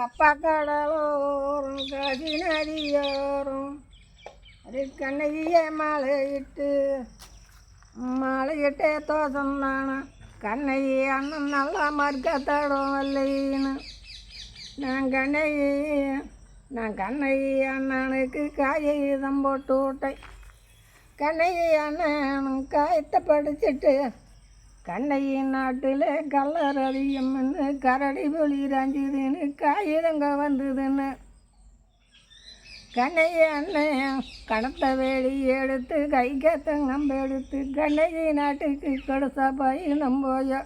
கப்பா கடலோரம் காசி நதியோரம் கண்ணகியே கண்ணகிய மாலையிட்டு மாலையிட்டே தோசம் தானா? கண்ணகி அண்ணன் நல்லா மறுக்க இல்லைன்னு நான் கண்ணகி நான் கண்ணகி அண்ணனுக்கு காகிதம் போட்டு விட்டேன் கண்ணகி அண்ணனும் காயத்தை படிச்சுட்டு கண்ணகி நாட்டில் கல்லர் அதிகம்னு கரடி புலி ரஞ்சுதுன்னு காகிதங்க வந்ததுன்னு. கண்ணைய அண்ணன் கணத்த வேலி எடுத்து கை கத்தங்கம்பு எடுத்து கண்ணகி நாட்டுக்கு கடுசா பயணம் நம்போயோ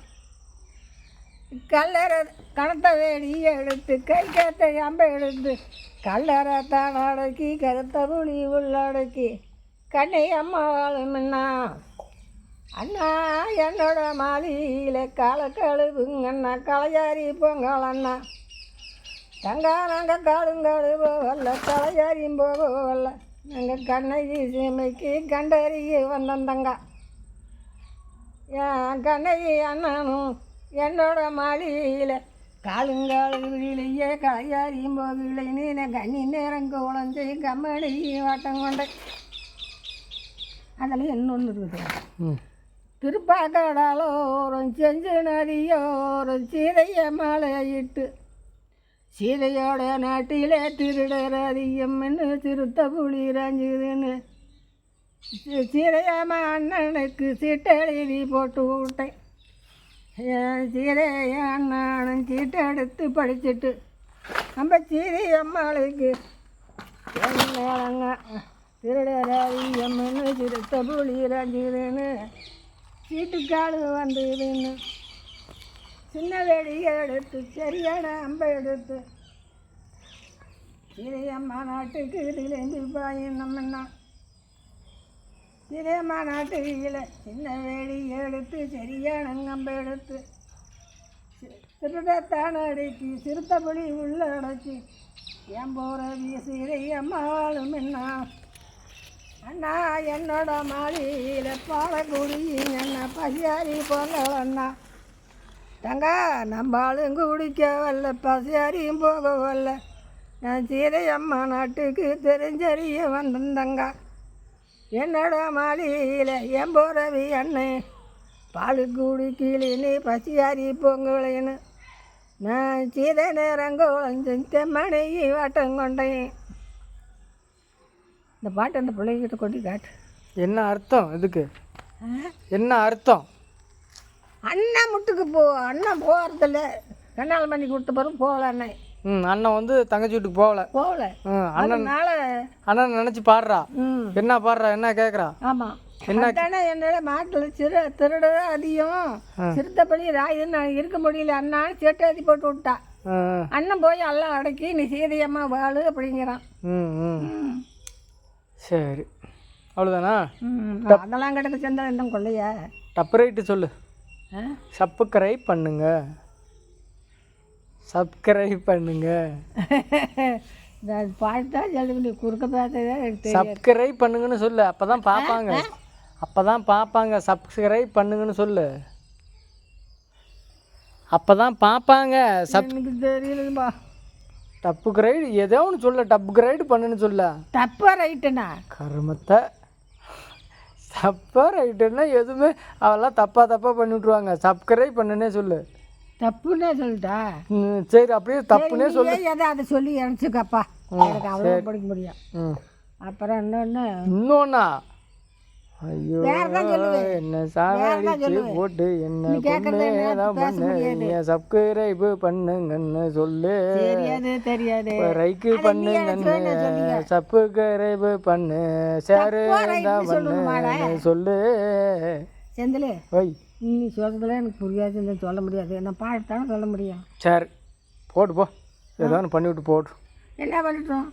கல்லற கணத்த வேலி எடுத்து கை கேத்த அம்பை எடுத்து கல்லறை தான் அடக்கி கருத்த புலி உள்ளடக்கி கண்ணை அம்மா வாழும்னா அண்ணா என்னோட மாளிகையில் காலை கழுவுங்க அண்ணா களையாரி பொங்கல் அண்ணா. தங்கா நாங்கள் காடுங்காடு போகல களையாரியும் போகல நாங்கள் கண்ணகி சீமைக்கு கண்டறிய வந்தந்தங்கா என் கண்ணகி அண்ணனும் என்னோட மாளிகையில் காலுங்காடு விழிலையே களையாரியும் போகலைன்னு நான் கண்ணி நேரம் குழந்தை கம்மணி வாட்டம் கொண்டேன். அதில் இன்னொன்று இருக்குது? ம். திருப்பாக்கடலோரம் செஞ்சு நதியோரம் சீதைய மலையிட்டு. சீதையோட நாட்டிலே திருடர் அதிகம்னு திருத்த புலி ரஞ்சுதுன்னு. சி- சீதையம்மா அண்ணனுக்கு சீட்டெழுதி போட்டு விட்டேன். என் சீதைய அண்ணனும் சீட்டை படிச்சுட்டு. நம்ம சீதை திருடர் அதிகம்னு திருத்த புலி ரஞ்சுதுன்னு. சீட்டுக்காடு வந்ததுன்னு சின்ன வெடி எடுத்து சரியான அம்பை எடுத்து சீதையம்மா நாட்டுக்கு இதிலேந்து பாயினம்னா சிறியம்மா நாட்டுக்கு இல்லை சின்ன வேடி எடுத்து சரியான அம்பை எடுத்து திருடத்தான அடக்கி சிறுத்தபடி உள்ள அடக்கி என் போகிறது சீதையம்மா வாழும் என்ன அண்ணா என்னோட மாளிகையில் பாலக்குடி என்ன பசியாரி பொங்கல் அண்ணா தங்க நம்ம ஆளும் குடிக்க வரல பசியாரியும் போக வரல. நான் சீதை அம்மா நாட்டுக்கு தெரிஞ்சறிய வந்திருந்தங்க என்னோட மாளிகையில் என் போறவி அண்ணன் பால் குடிக்கீழின்னு பசியாரி பொங்கலைன்னு. நான் சீதை நேரம் குழஞ்சேன் தெம்மணி வாட்டம் கொண்டேன். இந்த பாட்டு அந்த பிள்ளைகிட்ட கொண்டு காட்டு. என்ன அர்த்தம் இதுக்கு? என்ன அர்த்தம்? அண்ணன் முட்டுக்கு போ அண்ணன் போகிறதில்ல ரெண்டாள் மணி கொடுத்த பிறகு போகல அண்ணன் ம் அண்ணன் வந்து தங்கச்சி வீட்டுக்கு போகல. போகல. அண்ணன் அண்ணன் நினச்சி பாடுறா. என்ன பாடுறா என்ன கேட்குறா ஆமாம் அதானே என்னோட மாட்டில் சிறு திருட அதிகம். சிறுத்தப்பள்ளி ராயுன்னு நான் இருக்க முடியல அண்ணா சேட்டாதி போட்டு விட்டா. அண்ணன் போய் எல்லாம் அடக்கி நீ சீதையம்மா வாழு அப்படிங்கிறான். ம் ம். ம். சரி. அவ்வளோதானா அதெல்லாம் கிடக்கு சேர்ந்தா இந்த கொள்ளையா? டப்பு ரைட்டு சொல்லு. சப்ஸ்கிரைப் பண்ணுங்க. சப்ஸ்கிரைப் பண்ணுங்க. பாட்டு சொல்லி நீ குறுக்க தெரியும் சப்ஸ்கிரைப் பண்ணுங்கன்னு சொல்லு அப்போ தான் பார்ப்பாங்க. அப்போ தான் பார்ப்பாங்க சப்ஸ்கிரைப் பண்ணுங்கன்னு சொல்லு. அப்போ தான் பார்ப்பாங்க சப் எனக்கு தெரியலப்பா டப்பு கிரைடு ஏதோ ஒன்று சொல்ல டப்பு கிரைடு பண்ணுன்னு சொல்ல. தப்பா ரைட்டுண்ணா கருமத்தை. தப்பாக ரைட்டுன்னா எதுவுமே அவெல்லாம் தப்பாக தப்பாக பண்ணி விட்ருவாங்க சப்ஸ்கிரைப் பண்ணுன்னே சொல்லு. தப்புன்னே சொல்லிட்டா? ம், சரி அப்படியே தப்புனே சொல்லு. நீயே எதை அதை சொல்லி இறச்சிக்கப்பா? எனக்கு அவ்வளோ படிக்க முடியும். அப்புறம் இன்னொன்று இன்னொன்னா? ஐயோ. என்ன சொல்லுவேன். போட்டு என்ன பொண்ணு சப்ஸ்கிரைப் பண்ணுங்கன்னு சொல்லு. தெரியாது ரைக்கு பண்ணுங்கன்னு. சப்ஸ்கிரைப் பண்ணு. ஷேர்? பண்ணு சொல்லு. செந்தில் ஒய் நீ சொல்கிறதுல எனக்கு புரியாது. சொல்ல முடியாது. நான் பாடத்தானே சொல்ல முடியும். சரி போட்டு போ. ஏதோ ஒன்று பண்ணிவிட்டு போட்டு என்ன பண்ணிட்டோம்?